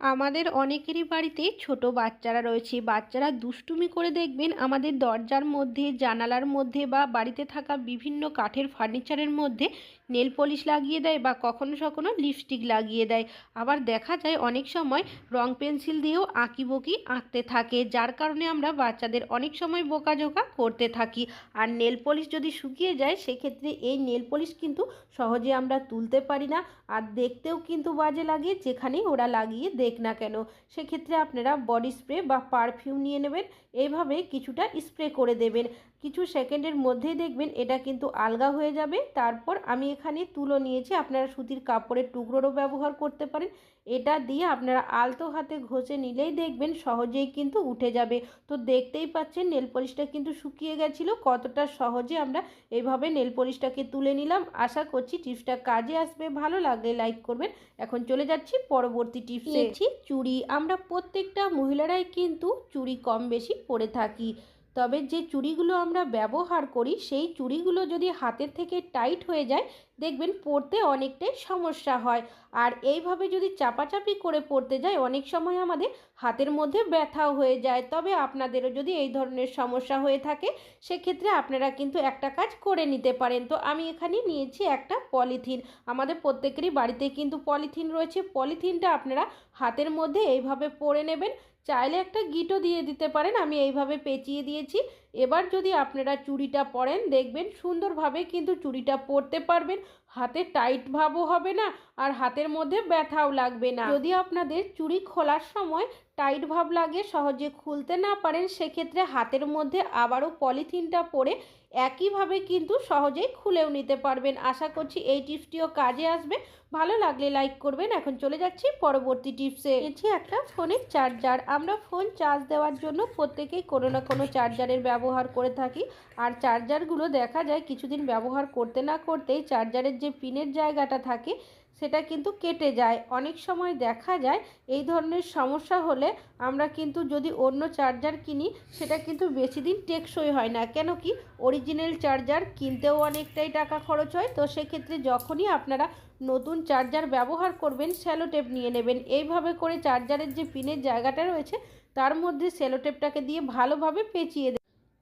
আমাদের অনেকেরই বাড়িতে ছোট বাচ্চারা রয়েছে। বাচ্চারা দুষ্টুমি করে দেখবেন আমাদের দরজার মধ্যে, জানালার মধ্যে বা বাড়িতে থাকা বিভিন্ন কাঠের ফার্নিচারের মধ্যে নেল পলিশ লাগিয়ে দেয় বা কখনো কখনো লিপস্টিক লাগিয়ে দেয়। আবার দেখা যায় অনেক সময় রং পেন্সিল দিয়েও আঁকি বকি আঁকতে থাকে, যার কারণে আমরা বাচ্চাদের অনেক সময় বোকাঝোকা করতে থাকি। আর নেল পলিশ যদি শুকিয়ে যায়, সেক্ষেত্রে এই নেল পলিশ কিন্তু সহজে আমরা তুলতে পারি না। আর দেখতেও কিন্তু বাজে লাগে যেখানেই ওরা লাগিয়ে দেখ না কেন? সেক্ষেত্রে আপনারা বডি স্প্রে বা পারফিউম নিয়ে নেবেন। এইভাবে কিছুটা স্প্রে করে দেবেন। কিছু সেকেন্ডের মধ্যেই দেখবেন এটা কিন্তু আলগা হয়ে যাবে। তারপর আমি এখানে তুলো নিয়েছি। আপনারা সুতির কাপড়ের টুকরোরও ব্যবহার করতে পারেন। এটা দিয়ে আপনারা আলতো হাতে ঘষে নিলেই দেখবেন সহজেই কিন্তু উঠে যাবে। তো দেখতেই পাচ্ছেন নেল পলিশটা কিন্তু শুকিয়ে গেছিল। কতটা সহজে আমরা এইভাবে নেল পলিশটাকে তুলে নিলাম। আশা করছি টিপসটা কাজে আসবে। ভালো লাগলে লাইক করবেন। এখন চলে যাচ্ছি পরবর্তী টিপস। চুড়ি আমরা প্রত্যেকটা মহিলারাই কিন্তু চুড়ি কম বেশি পরে থাকি। তবে যে চুড়িগুলো আমরা ব্যবহার করি, সেই চুড়িগুলো যদি হাতের থেকে টাইট হয়ে যায়, দেখবেন পরতে অনেকটাই সমস্যা হয়। আর এইভাবে যদি চাপাচাপি করে পড়তে যায় অনেক সময় আমাদের হাতের মধ্যে ব্যথাও হয়ে যায়। তবে আপনাদেরও যদি এই ধরনের সমস্যা হয়ে থাকে, সেক্ষেত্রে আপনারা কিন্তু একটা কাজ করে নিতে পারেন। তো আমি এখানে নিয়েছি একটা পলিথিন। আমাদের প্রত্যেকেরই বাড়িতে কিন্তু পলিথিন রয়েছে। পলিথিনটা আপনারা হাতের মধ্যে এইভাবে পরে নেবেন। চাইলে একটা গিটও দিয়ে দিতে পারেন, আমি এইভাবে পেঁচিয়ে দিয়েছি। এবার যদি আপনারা চুড়িটা পরেন, দেখবেন সুন্দরভাবে কিন্তু চুড়িটা পরতে পারবেন। হাতে টাইট ভাবও হবে না, আর হাতের মধ্যে ব্যথাও লাগবে না। যদি আপনাদের চুড়ি খোলার সময় টাইট ভাব লাগে, সহজে খুলতে না পারেন, সেক্ষেত্রে হাতের মধ্যে আবারও পলিথিনটা পরে একইভাবে কিন্তু সহজেই খুলেও নিতে পারবেন। আশা করছি এই টিপসটিও কাজে আসবে। ভালো লাগলে লাইক করবেন। এখন চলে যাচ্ছি পরবর্তী টিপসে। এছি একটা ফোনের চার্জার। আমরা ফোন চার্জ দেওয়ার জন্য প্রত্যেকেই কোনো না কোনো চার্জারের ব্যবহার করে থাকি। আর চার্জারগুলো দেখা যায়, কিছুদিন ব্যবহার করতে না করতেই চার্জারের যে পিনের জায়গাটা থাকে সেটা কিন্তু কেটে যায়। অনেক সময় দেখা যায় এই ধরনের সমস্যা হলে আমরা কিন্তু যদি অন্য চার্জার কিনি, সেটা কিন্তু বেশি দিন টেকসই হয় না। কেন কি অরিজিনাল চার্জার কিনতেও অনেকটাই টাকা খরচ হয়। তো সেক্ষেত্রে যখনই আপনারা নতুন চার্জার ব্যবহার করবেন স্যালোটেপ নিয়ে নেবেন। এইভাবে করে চার্জারের যে পিনের জায়গাটা রয়েছে, তার মধ্যে সেলোটেপটাকে দিয়ে ভালোভাবে পেঁচিয়ে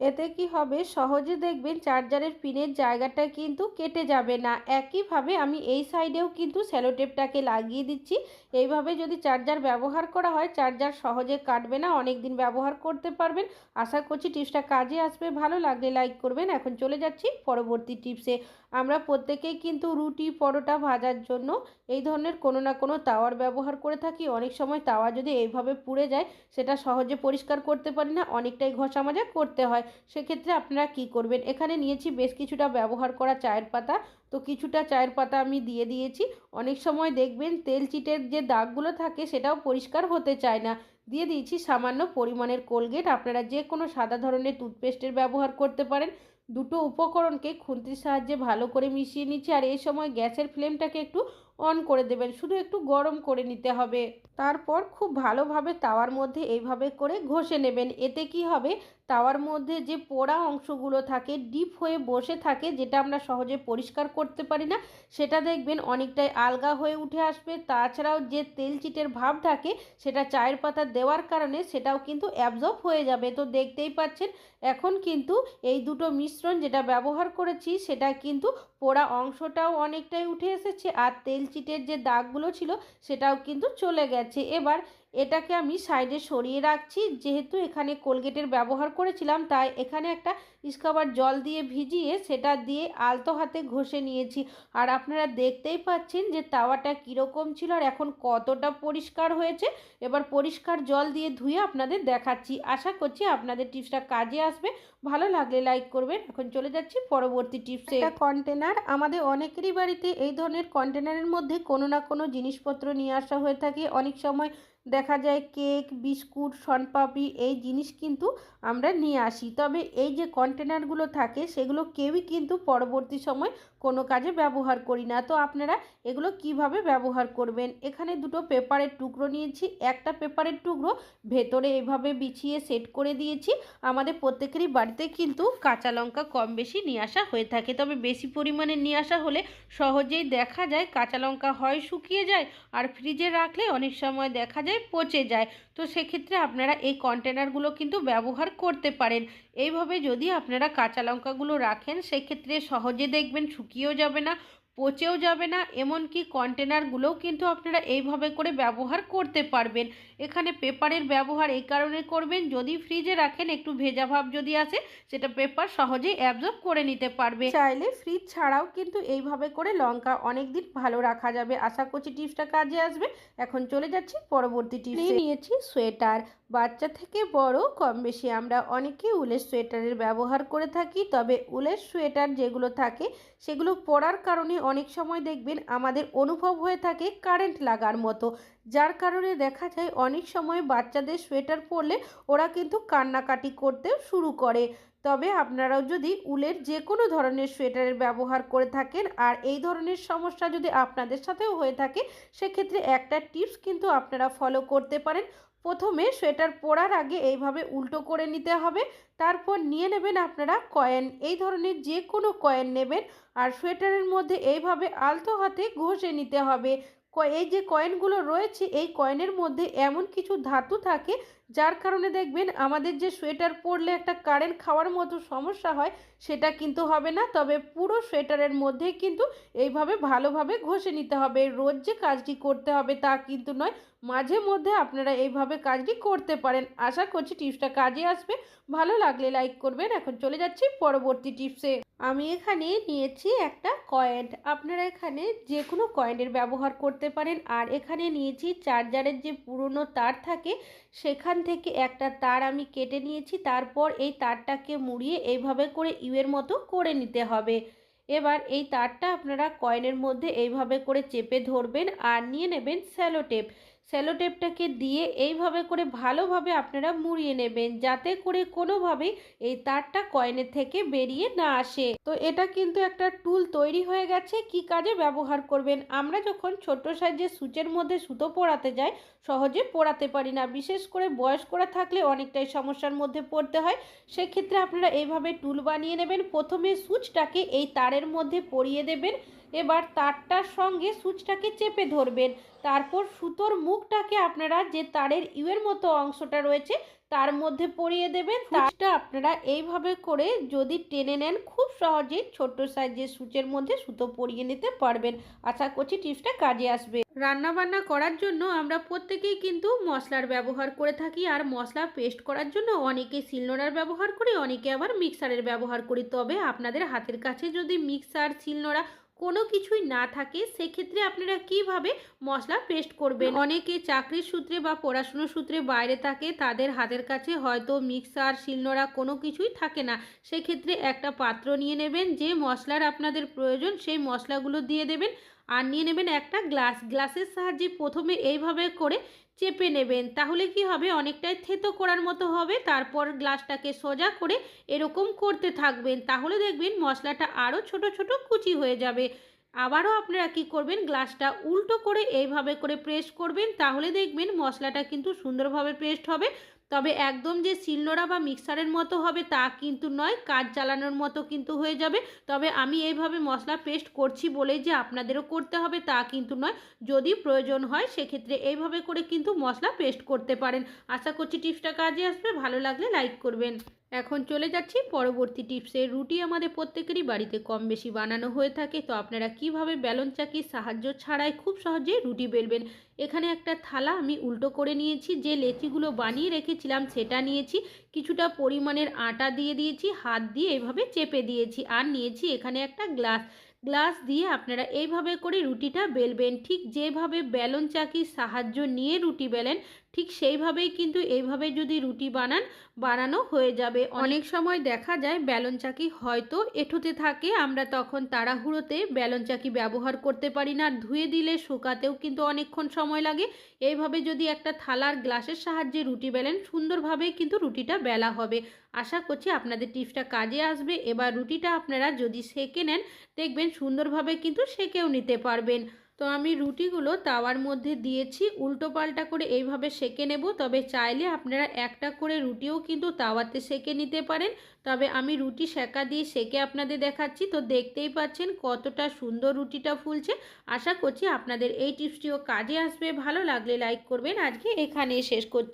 এতে কি হবে? সহজে দেখবেন চার্জারের পিনের জায়গাটা কিন্তু কেটে যাবে না। একইভাবে আমি এই সাইডেও কিন্তু স্যালোটেপটাকে লাগিয়ে দিচ্ছি। এইভাবে যদি চার্জার ব্যবহার করা হয়, চার্জার সহজে কাটবে না অনেক দিন ব্যবহার করতে পারবেন। আশা করছি টিপসটা কাজে আসবে। ভালো লাগলে লাইক করবেন। এখন চলে যাচ্ছি পরবর্তী টিপসে। আমরা প্রত্যেকেই কিন্তু রুটি, পরোটা ভাজার জন্য এই ধরনের কোনো না কোনো তাওয়ার ব্যবহার করে থাকি। অনেক সময় তাওয়া যদি এইভাবে পুড়ে যায়, সেটা সহজে পরিষ্কার করতে পারি না, অনেকটাই ঘষা মাজা করতে হয়। সেক্ষেত্রে আপনারা কি করবেন? এখানে নিয়েছি বেশ কিছুটা ব্যবহার করা চায়ের পাতা। তো কিছুটা চায়ের পাতা আমি দিয়ে দিয়েছি। অনেক সময় দেখবেন তেল চিটের যে দাগগুলো থাকে সেটাও পরিষ্কার হতে চায় না। দিয়ে দিয়েছি সামান্য পরিমাণের কোলগেট। আপনারা যে কোনো সাদা ধরনের টুথপেস্টের ব্যবহার করতে পারেন। দুটো উপকরণকে খুন্তির সাহায্যে ভালো করে মিশিয়ে নিচ্ছি। আর এই সময় গ্যাসের ফ্লেমটাকে একটু অন করে দেবেন। শুধু একটু গরম করে নিতে হবে। তারপর খুব ভালোভাবে তাওয়ার মধ্যে এইভাবে করে ঘষে নেবেন। এতে কি হবে? তাওয়ার মধ্যে যে পোড়া অংশগুলো থাকে, ডিপ হয়ে বসে থাকে, যেটা আমরা সহজে পরিষ্কার করতে পারি না, সেটা দেখবেন অনেকটাই আলগা হয়ে উঠে আসবে। তাছাড়াও যে তেল চিটের ভাব থাকে, সেটা চায়ের পাতা দেওয়ার কারণে সেটাও কিন্তু অ্যাবজর্ব হয়ে যাবে। তো দেখতেই পাচ্ছেন, এখন কিন্তু এই দুটো মিশ্রণ যেটা ব্যবহার করেছি, সেটা কিন্তু পোড়া অংশটাও অনেকটাই উঠে এসেছে। আর তেল চিটের যে দাগগুলো ছিল সেটাও কিন্তু চলে গেছে। এবার এটাকে আমি সাইডে সরিয়ে রাখছি। যেহেতু এখানে কোলগেটের ব্যবহার করেছিলাম, তাই এখানে একটা স্কাবার জল দিয়ে ভিজিয়ে সেটা দিয়ে আলতো হাতে ঘষে নিয়েছি। আর আপনারা দেখতেই পাচ্ছেন যে তাওয়াটা কীরকম ছিল আর এখন কতটা পরিষ্কার হয়েছে। এবার পরিষ্কার জল দিয়ে ধুয়ে আপনাদের দেখাচ্ছি। আশা করছি আপনাদের টিপসটা কাজে আসবে। ভালো লাগলে লাইক করবেন। এখন চলে যাচ্ছি পরবর্তী টিপসে। একটা কন্টেনার আমাদের অনেকেরই বাড়িতে এই ধরনের কন্টেনারের মধ্যে কোনো না কোনো জিনিসপত্র নিয়ে আসা হয়ে থাকে। অনেক সময় দেখা যায় কেক, বিস্কুট, শনপাপড়ি এই জিনিস কিন্তু আমরা নিয়ে আসি। তবে এই যে কন্টেনারগুলো থাকে, সেগুলো কেউই কিন্তু পরবর্তী সময় কোনো কাজে ব্যবহার করি না। তো আপনারা এগুলো কীভাবে ব্যবহার করবেন? এখানে দুটো পেপারের টুকরো নিয়েছি। একটা পেপারের টুকরো ভেতরে এভাবে বিছিয়ে সেট করে দিয়েছি। আমাদের প্রত্যেকেরই বাড়িতে কিন্তু কাঁচা লঙ্কা কম বেশি নিয়ে আসা হয়ে থাকে। তবে বেশি পরিমাণে নিয়ে আসা হলে সহজেই দেখা যায় কাঁচা লঙ্কা হয় শুকিয়ে যায় আর ফ্রিজে রাখলে অনেক সময় দেখা যায় পচে যায়। তো সেক্ষেত্রে আপনারা এই কন্টেনারগুলো কিন্তু ব্যবহার করতে পারেন। এইভাবে যদি আপনারা কাঁচা লঙ্কাগুলো রাখেন, সেক্ষেত্রে সহজে দেখবেন শুকিয়েও যাবে না পচেও যাবে না এমনকি কন্টেনারগুলোও কিন্তু আপনারা এইভাবে করে ব্যবহার করতে পারবেন। এখানে পেপারের ব্যবহার এই কারণে করবেন যদি ফ্রিজে রাখেন একটু ভেজা ভাব যদি আসে সেটা পেপার সহজেই অ্যাবজর্ব করে নিতে পারবে। চাইলে ফ্রিজ ছাড়াও কিন্তু এইভাবে করে লঙ্কা অনেক দিন ভালো রাখা যাবে। আশা করছি টিপসটা কাজে আসবে। এখন চলে যাচ্ছি পরবর্তী টিপস। নিয়েছি সোয়েটার। বাচ্চা থেকে বড় কম বেশি আমরা অনেকেই উলের সোয়েটারের ব্যবহার করে থাকি তবে উলের সোয়েটার যেগুলো থাকে সেগুলো পরার কারণে অনেক সময় দেখবেন আমাদের অনুভব হয়ে থাকে কারেন্ট লাগার মতো। যার কারণে দেখা যায় অনেক সময় বাচ্চাদের সোয়েটার পরলে ওরা কিন্তু কান্নাকাটি করতেও শুরু করে। তবে আপনারাও যদি উলের যে কোনো ধরনের সোয়েটারের ব্যবহার করে থাকেন আর এই ধরনের সমস্যা যদি আপনাদের সাথেও হয়ে থাকে, সেক্ষেত্রে একটা টিপস কিন্তু আপনারা ফলো করতে পারেন। প্রথমে সোয়েটার পরার আগে এইভাবে উল্টো করে নিতে হবে। তারপর নিয়ে নেবেন আপনারা কয়েন। এই ধরনের যে কোনো কয়েন নেবেন আর সোয়েটারের মধ্যে এইভাবে আলতো হাতে ঘষে নিতে হবে। এই যে কয়েনগুলো রয়েছে, এই কয়েনের মধ্যে এমন কিছু ধাতু থাকে যার কারণে দেখবেন আমাদের যে সোয়েটার পরলে একটা কারেন্ট খাওয়ার মতো সমস্যা হয়, সেটা কিন্তু হবে না। তবে পুরো সোয়েটারের মধ্যে কিন্তু এইভাবে ভালোভাবে ঘষে নিতে হবে। রোজ যে কাজটি করতে হবে তা কিন্তু নয়, মাঝে মধ্যে আপনারা এইভাবে কাজটি করতে পারেন। আশা করছি টিপসটা কাজে আসবে। ভালো লাগলে লাইক করবেন। এখন চলে যাচ্ছি পরবর্তী টিপসে। আমি এখানে নিয়েছি একটা কয়েন আপনারা এখানে যে কোনো কয়েনের ব্যবহার করতে পারেন। আর এখানে নিয়েছি চার্জারের যে পুরনো তার থাকে, সেখান থেকে একটা তার আমি কেটে নিয়েছি, তারপর এই তারটাকে মুড়িয়ে এইভাবে করে ইউয়ের মতো করে নিতে হবে। এবার এই তারটা আপনারা কয়েনের মধ্যে এইভাবে করে চেপে ধরবেন আর নিয়ে নেবেন স্যালোটেপ। স্যালোটেপটাকে দিয়ে এইভাবে করে ভালোভাবে আপনারা মুড়িয়ে নেবেন, যাতে করে কোনোভাবেই এই তারটা কয়েনের থেকে বেরিয়ে না আসে। তো এটা কিন্তু একটা টুল তৈরি হয়ে গেছে, কি কাজে ব্যবহার করবেন? আমরা যখন ছোট সাইজের সুচের মধ্যে সুতো পরাতে যাই, সহজে পরাতে পারি না। বিশেষ করে বয়স্করা থাকলে অনেকটাই সমস্যার মধ্যে পড়তে হয়। সেক্ষেত্রে আপনারা এইভাবে টুল বানিয়ে নেবেন। প্রথমে সুচটাকে এই তারের মধ্যে পরিয়ে দেবেন। এবার তারটার সঙ্গে সুচটাকে চেপে ধরবেন। তারপর সুতোর মুখটাকে আপনারা যে তারের ইউয়ের মতো অংশটা রয়েছে তার মধ্যে পরিয়ে দেবেন। তারটা আপনারা এইভাবে করে যদি টেনে নেন খুব সহজেই ছোট্ট সাইজের সুচের মধ্যে সুতো পরিয়ে নিতে পারবেন। আশা করছি টিপসটা কাজে আসবে। রান্না বান্না করার জন্য আমরা প্রত্যেকেই কিন্তু মশলার ব্যবহার করে থাকি আর মশলা পেস্ট করার জন্য অনেকে শিলনোড়ার ব্যবহার করি অনেকে আবার মিক্সারের ব্যবহার করি। তবে আপনাদের হাতের কাছে যদি মিক্সার শিলনোড়া কোনো কিছুই না থাকে, সেক্ষেত্রে আপনারা কীভাবে মশলা পেস্ট করবেন? অনেকে চাকরির সূত্রে বা পড়াশুনোর সূত্রে বাইরে থাকে, তাদের হাতের কাছে হয়তো মিক্সার শিলনোড়া কোনো কিছুই থাকে না। সেক্ষেত্রে একটা পাত্র নিয়ে নেবেন, যে মশলার আপনাদের প্রয়োজন, সেই মশলাগুলো দিয়ে দেবেন। আর নিয়ে নেবেন একটা গ্লাস। গ্লাসের সাহায্যে প্রথমে এইভাবে করে চেপে নেবেন। তাহলে কি হবে? অনেকটাই থেতো করার মতো হবে। তারপর গ্লাসটাকে সোজা করে এরকম করতে থাকবেন। তাহলে দেখবেন মশলাটা আরও ছোট ছোট কুচি হয়ে যাবে। আবারও আপনারা কি করবেন? গ্লাসটা উল্টো করে এইভাবে করে প্রেস করবেন। তাহলে দেখবেন মশলাটা কিন্তু সুন্দরভাবে পেস্ট হবে। তবে একদম যে শিলনোড়া বা মিক্সারের মতো হবে তা কিন্তু নয় কাজ চালানোর মতো কিন্তু হয়ে যাবে। তবে আমি এইভাবে মশলা পেস্ট করছি বলেই যে আপনাদেরও করতে হবে তা কিন্তু নয়। যদি প্রয়োজন হয় সেক্ষেত্রে এইভাবে করে কিন্তু মশলা পেস্ট করতে পারেন। আশা করছি টিপসটা কাজে আসবে। ভালো লাগলে লাইক করবেন। এখন চলে যাচ্ছি পরবর্তী টিপসে। রুটি আমাদের প্রত্যেকেরই বাড়িতে কম বেশি বানানো হয়ে থাকে, তো আপনারা কীভাবে ব্যালন চাকির সাহায্য ছাড়াই খুব সহজেই রুটি বেলবেন? এখানে একটা থালা আমি উল্টো করে নিয়েছি, যে লেচিগুলো বানিয়ে রেখেছিলাম সেটা নিয়েছি, কিছুটা পরিমাণের আটা দিয়ে দিয়েছি, হাত দিয়ে এভাবে চেপে দিয়েছি, আর নিয়েছি এখানে একটা গ্লাস। গ্লাস দিয়ে আপনারা এইভাবে করে রুটিটা বেলবেন। ঠিক যেভাবে বেলন চাকির সাহায্য নিয়ে রুটি বেলেন ঠিক সেইভাবেই কিন্তু এইভাবে যদি রুটি বানান বানানো হয়ে যাবে। অনেক সময় দেখা যায় ব্যালন চাকি হয়তো এঁঠোতে থাকে আমরা তখন তাড়াহুড়োতে ব্যালন চাকি ব্যবহার করতে পারি না আর ধুয়ে দিলে শুকাতেও কিন্তু অনেকক্ষণ সময় লাগে। এইভাবে যদি একটা থালার গ্লাসের সাহায্যে রুটি বেলেন সুন্দরভাবে কিন্তু রুটিটা বেলা হবে। আশা করছি আপনাদের টিপসটা কাজে আসবে। এবার রুটিটা আপনারা যদি সেকে নেন দেখবেন সুন্দরভাবে কিন্তু সেকেও নিতে পারবেন। তো আমি রুটিগুলো তাওয়ার মধ্যে দিয়েছি, উল্টো পাল্টা করে এইভাবে সেকে নেব। তবে চাইলে আপনারা একটা করে রুটিও কিন্তু তাওয়াতে সেকে নিতে পারেন। তবে আমি রুটি সেকা দিয়ে সেকে আপনাদের দেখাচ্ছি। তো দেখতেই পাচ্ছেন কতটা সুন্দর রুটিটা ফুলছে। আশা করছি আপনাদের এই টিপসটিও কাজে আসবে। ভালো লাগলে লাইক করবেন। আজকে এখানে শেষ করছি।